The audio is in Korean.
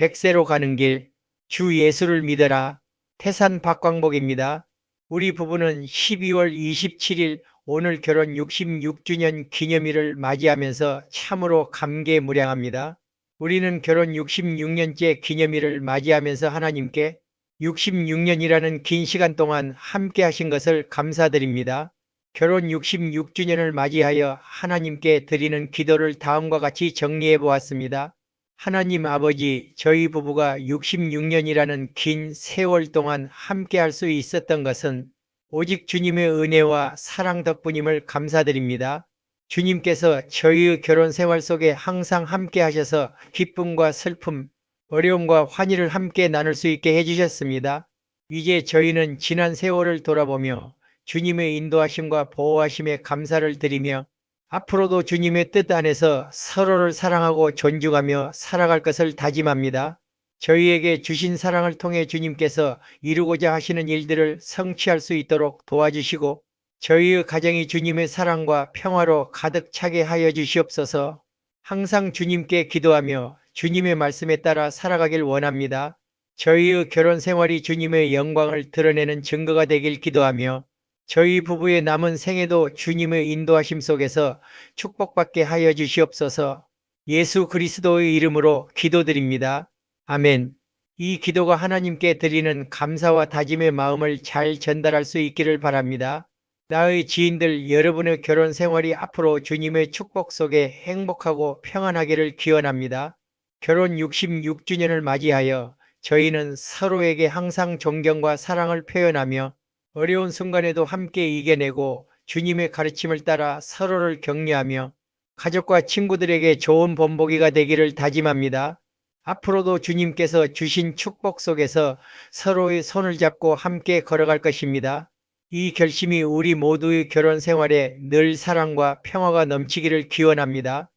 백세로 가는 길, 주 예수를 믿어라. 태산 박광복입니다. 우리 부부는 12월 27일 오늘 결혼 66주년 기념일을 맞이하면서 참으로 감개무량합니다. 우리는 결혼 66년째 기념일을 맞이하면서 하나님께 66년이라는 긴 시간 동안 함께 하신 것을 감사드립니다. 결혼 66주년을 맞이하여 하나님께 드리는 기도를 다음과 같이 정리해 보았습니다. 하나님 아버지, 저희 부부가 66년이라는 긴 세월 동안 함께 할 수 있었던 것은 오직 주님의 은혜와 사랑 덕분임을 감사드립니다. 주님께서 저희의 결혼 생활 속에 항상 함께 하셔서 기쁨과 슬픔, 어려움과 환희를 함께 나눌 수 있게 해주셨습니다. 이제 저희는 지난 세월을 돌아보며 주님의 인도하심과 보호하심에 감사를 드리며 앞으로도 주님의 뜻 안에서 서로를 사랑하고 존중하며 살아갈 것을 다짐합니다. 저희에게 주신 사랑을 통해 주님께서 이루고자 하시는 일들을 성취할 수 있도록 도와주시고 저희의 가정이 주님의 사랑과 평화로 가득 차게 하여 주시옵소서 항상 주님께 기도하며 주님의 말씀에 따라 살아가길 원합니다. 저희의 결혼 생활이 주님의 영광을 드러내는 증거가 되길 기도하며 저희 부부의 남은 생애도 주님의 인도하심 속에서 축복받게 하여 주시옵소서 예수 그리스도의 이름으로 기도드립니다. 아멘. 이 기도가 하나님께 드리는 감사와 다짐의 마음을 잘 전달할 수 있기를 바랍니다. 나의 지인들 여러분의 결혼 생활이 앞으로 주님의 축복 속에 행복하고 평안하기를 기원합니다. 결혼 66주년을 맞이하여 저희는 서로에게 항상 존경과 사랑을 표현하며 어려운 순간에도 함께 이겨내고 주님의 가르침을 따라 서로를 격려하며 가족과 친구들에게 좋은 본보기가 되기를 다짐합니다. 앞으로도 주님께서 주신 축복 속에서 서로의 손을 잡고 함께 걸어갈 것입니다. 이 결심이 우리 모두의 결혼 생활에 늘 사랑과 평화가 넘치기를 기원합니다.